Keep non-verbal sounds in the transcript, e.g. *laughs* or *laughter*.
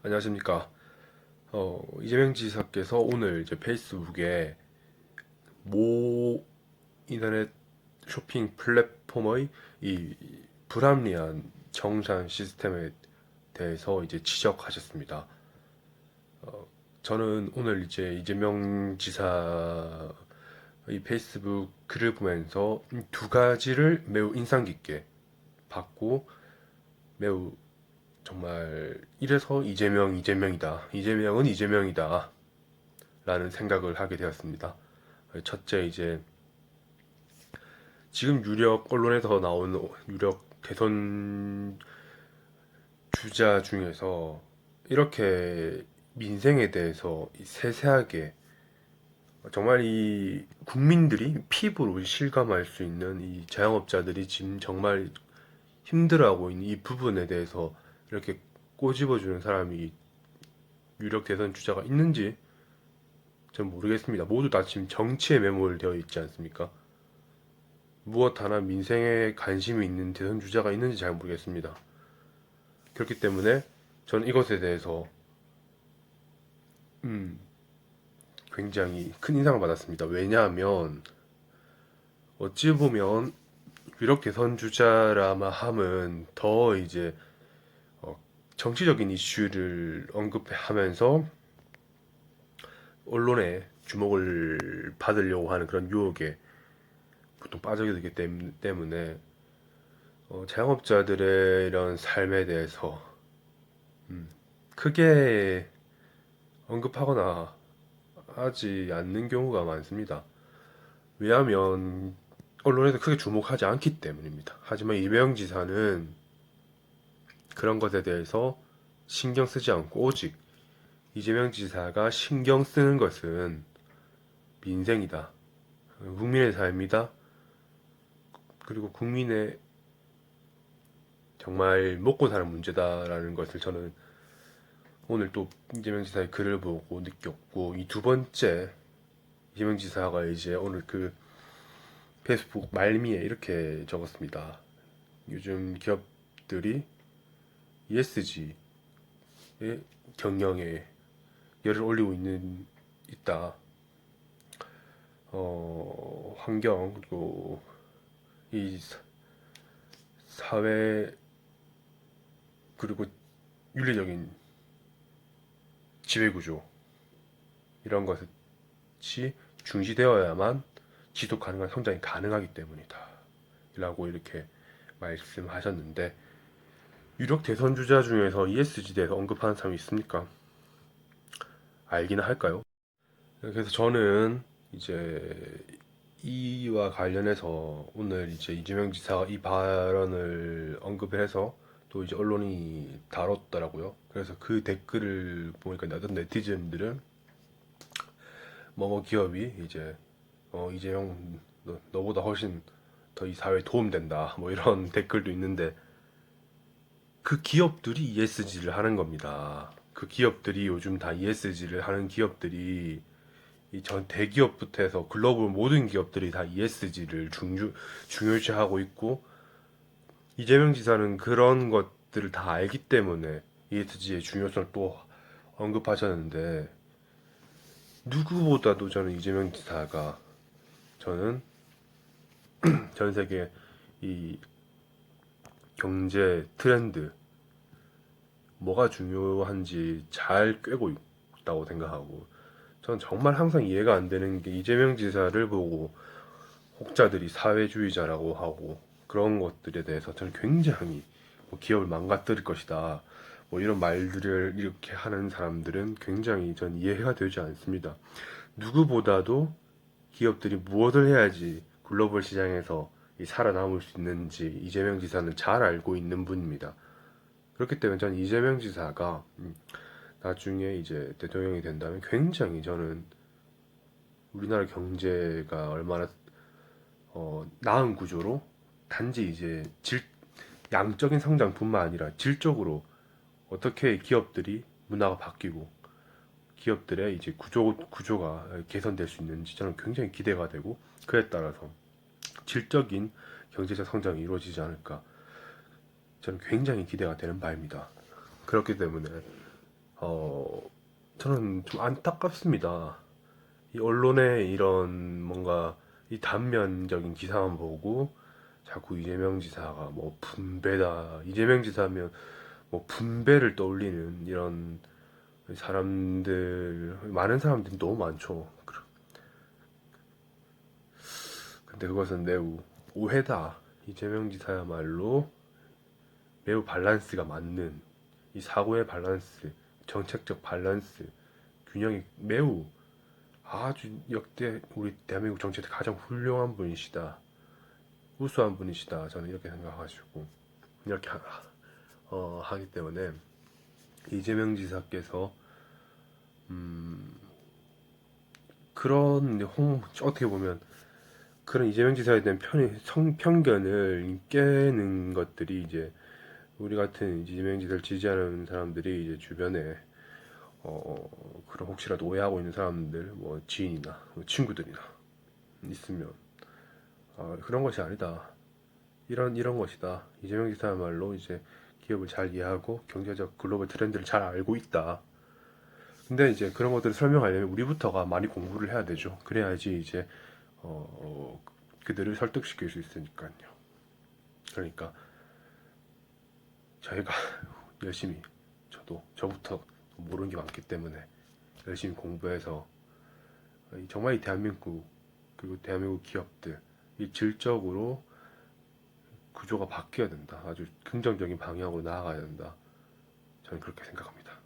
안녕하십니까. 어, 이재명 지사께서 오늘 이제 페이스북에 모 인터넷 쇼핑 플랫폼의 이 불합리한 정산 시스템에 대해서 이제 지적하셨습니다. 어, 저는 오늘 이제 이재명 지사의 페이스북 글을 보면서 두 가지를 매우 인상 깊게 봤고 매우 정말 이래서 이재명 이재명이다. 이재명은 이재명이다. 라는 생각을 하게 되었습니다. 첫째 이제 지금 유력 언론에서 나오는 유력 대선 주자 중에서 이렇게 민생에 대해서 세세하게 정말 이 국민들이 피부로 실감할 수 있는 이 자영업자들이 지금 정말 힘들어하고 있는 이 부분에 대해서 이렇게 꼬집어주는 사람이 유력 대선 주자가 있는지 전 모르겠습니다. 모두 다 지금 정치에 매몰되어 있지 않습니까? 무엇 하나 민생에 관심이 있는 대선 주자가 있는지 잘 모르겠습니다. 그렇기 때문에 저는 이것에 대해서 음, 굉장히 큰 인상을 받았습니다. 왜냐하면 어찌 보면 유력 대선 주자라마 함은 더 이제 어, 정치적인 이슈를 언급하면서 언론의 주목을 받으려고 하는 그런 유혹에 보통 빠지게 되기 때문- 때문에 어, 자영업자들의 이런 삶에 대해서 음, 크게 언급하거나 하지 않는 경우가 많습니다. 왜냐하면 언론에서 크게 주목하지 않기 때문입니다. 하지만 이재명 지사는 그런 것에 대해서 신경 쓰지 않고 오직 이재명 지사가 신경 쓰는 것은 민생이다. 국민의 삶이다. 그리고 국민의 정말 먹고 사는 문제다라는 것을 저는 오늘 또 이재명 지사의 글을 보고 느꼈고 이 두 번째 이재명 지사가 이제 오늘 그 페이스북 말미에 이렇게 적었습니다. 요즘 기업들이 ESG의 경영에 열을 올리고 있는 있다. 어, 환경 그리고 이 사- 사회 그리고 윤리적인 지배 구조 이런 것이 중시되어야만 지속 가능한 성장이 가능하기 때문이다. 라고 이렇게 말씀하셨는데 유력 대선 주자 중에서 ESG에 대해서 언급하는 사람이 있습니까? 알기는 할까요? 그래서 저는 이제 이와 관련해서 오늘 이제 이재명 지사가 이 발언을 언급을 해서 또 이제 언론이 다뤘더라고요. 그래서 그 댓글을 보니까 어떤 네티즌들은 뭐뭐 기업이 이제 어 이재용 너, 너보다 훨씬 더 이 사회에 도움된다 뭐 이런 *laughs* 댓글도 있는데 그 기업들이 ESG를 하는 겁니다. 그 기업들이 요즘 다 ESG를 하는 기업들이 이 전 대기업부터 해서 글로벌 모든 기업들이 다 ESG를 중요, 중요시하고 있고 이재명 지사는 그런 것들을 다 알기 때문에 ESG의 중요성을 또 언급하셨는데 누구보다도 저는 이재명 지사가 저는 *clears throat* 전 세계 이 경제 트렌드 뭐가 중요한지 잘 꿰고 있다고 생각하고 저는 정말 항상 이해가 안 되는 게 이재명 지사를 보고 혹자들이 사회주의자라고 하고 그런 것들에 대해서 저는 굉장히 뭐 기업을 망가뜨릴 것이다 뭐 이런 말들을 이렇게 하는 사람들은 굉장히 전 이해가 되지 않습니다. 누구보다도 기업들이 무엇을 해야지 글로벌 시장에서 이 살아남을 수 있는지 이재명 지사는 잘 알고 있는 분입니다. 그렇기 때문에 저는 이재명 지사가 음, 나중에 이제 대통령이 된다면 굉장히 저는 우리나라 경제가 얼마나 어, 나은 구조로 단지 이제 질, 양적인 성장뿐만 아니라 질적으로 어떻게 기업들이 문화가 바뀌고 기업들의 이제 구조 구조가 개선될 수 있는지 저는 굉장히 기대가 되고 그에 따라서 질적인 경제적 성장이 이루어지지 않을까 저는 굉장히 기대가 되는 바입니다. 그렇기 때문에 어, 저는 좀 안타깝습니다. 이 언론의 이런 뭔가 이 단면적인 기사만 보고 자꾸 이재명 지사가 뭐 분배다. 이재명 지사면 뭐 분배를 떠올리는 이런 사람들, 많은 사람들이 너무 많죠. 근데 그것은 매우 오해다. 이재명 지사야말로 매우 밸런스가 맞는 이 사고의 밸런스, 정책적 밸런스, 균형이 매우 아주 역대 우리 대한민국 정치에 가장 훌륭한 분이시다. 우수한 분이시다. 저는 이렇게 생각하시고 이렇게 하, 어, 하기 때문에 이재명 지사께서 음, 그런 홍 어떻게 보면 그런 이재명 지사에 대한 편, 성, 편견을 깨는 것들이 이제 우리 같은 이재명 지사를 지지하는 사람들이 이제 주변에 어, 그런 혹시라도 오해하고 있는 사람들, 뭐 지인이나 뭐 친구들이나 있으면 아, 그런 것이 아니다. 이런 이런 것이다. 이재명 지사야말로 이제 기업을 잘 이해하고 경제적 글로벌 트렌드를 잘 알고 있다. 근데 이제 그런 것들을 설명하려면 우리부터가 많이 공부를 해야 되죠. 그래야지 이제 어, 어, 그들을 설득시킬 수 있으니까요. 그러니까 저희가 *laughs* 열심히 저도 저부터 모르는 게 많기 때문에 열심히 공부해서 이 정말 이 대한민국 그리고 대한민국 기업들 이 질적으로 구조가 바뀌어야 된다. 아주 긍정적인 방향으로 나아가야 된다. 저는 그렇게 생각합니다.